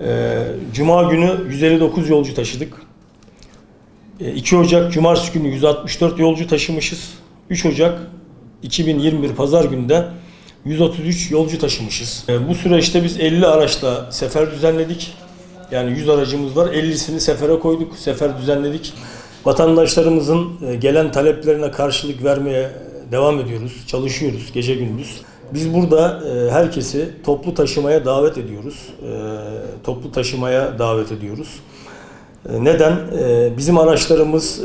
Ee, Cuma günü 159 yolcu taşıdık. Ee, 2 Ocak Cumartesi günü 164 yolcu taşımışız. 3 Ocak 2021 Pazar günde 133 yolcu taşımışız. Ee, Bu süreçte biz 50 araçla sefer düzenledik. Yani 100 aracımız var. 50'sini sefere koyduk, sefer düzenledik. Vatandaşlarımızın e, gelen taleplerine karşılık vermeye devam ediyoruz, çalışıyoruz gece gündüz. Biz burada e, herkesi toplu taşımaya davet ediyoruz. E, Toplu taşımaya davet ediyoruz. E, Neden? Bizim araçlarımız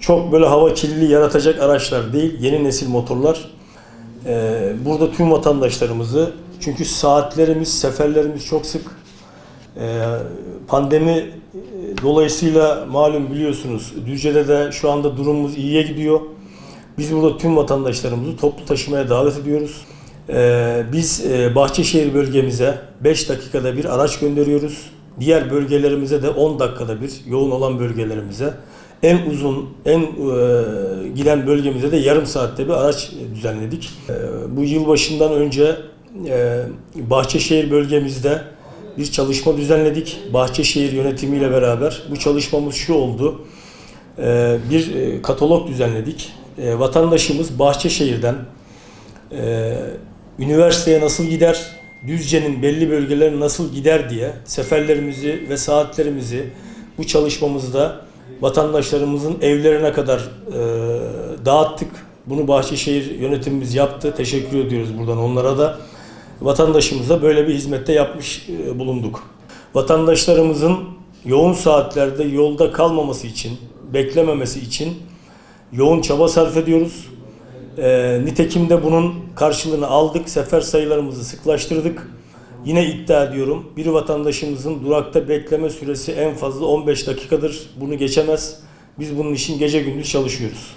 çok böyle hava kirliliği yaratacak araçlar değil, yeni nesil motorlar. Burada tüm vatandaşlarımızı, çünkü saatlerimiz, seferlerimiz çok sık. Pandemi dolayısıyla malum biliyorsunuz Düzce'de de şu anda durumumuz iyiye gidiyor. Biz burada tüm vatandaşlarımızı toplu taşımaya davet ediyoruz. Ee, biz e, Bahçeşehir bölgemize 5 dakikada bir araç gönderiyoruz. Diğer bölgelerimize de 10 dakikada bir yoğun olan bölgelerimize en uzun, en e, giden bölgemize de yarım saatte bir araç düzenledik. E, bu yılbaşından önce e, Bahçeşehir bölgemizde bir çalışma düzenledik. Bahçeşehir yönetimiyle beraber. Bu çalışmamız şu oldu. E, bir katalog düzenledik. E, vatandaşımız Bahçeşehir'den e, üniversiteye nasıl gider, Düzce'nin belli bölgelerine nasıl gider diye seferlerimizi ve saatlerimizi bu çalışmamızda vatandaşlarımızın evlerine kadar e, dağıttık. Bunu Bahçeşehir yönetimimiz yaptı. Teşekkür ediyoruz buradan onlara da. Vatandaşımıza böyle bir hizmette yapmış e, bulunduk. Vatandaşlarımızın yoğun saatlerde yolda kalmaması için, beklememesi için yoğun çaba sarf ediyoruz. Ee, nitekim de bunun karşılığını aldık. Sefer sayılarımızı sıklaştırdık. Yine iddia ediyorum bir vatandaşımızın durakta bekleme süresi en fazla 15 dakikadır. Bunu geçemez. Biz bunun için gece gündüz çalışıyoruz.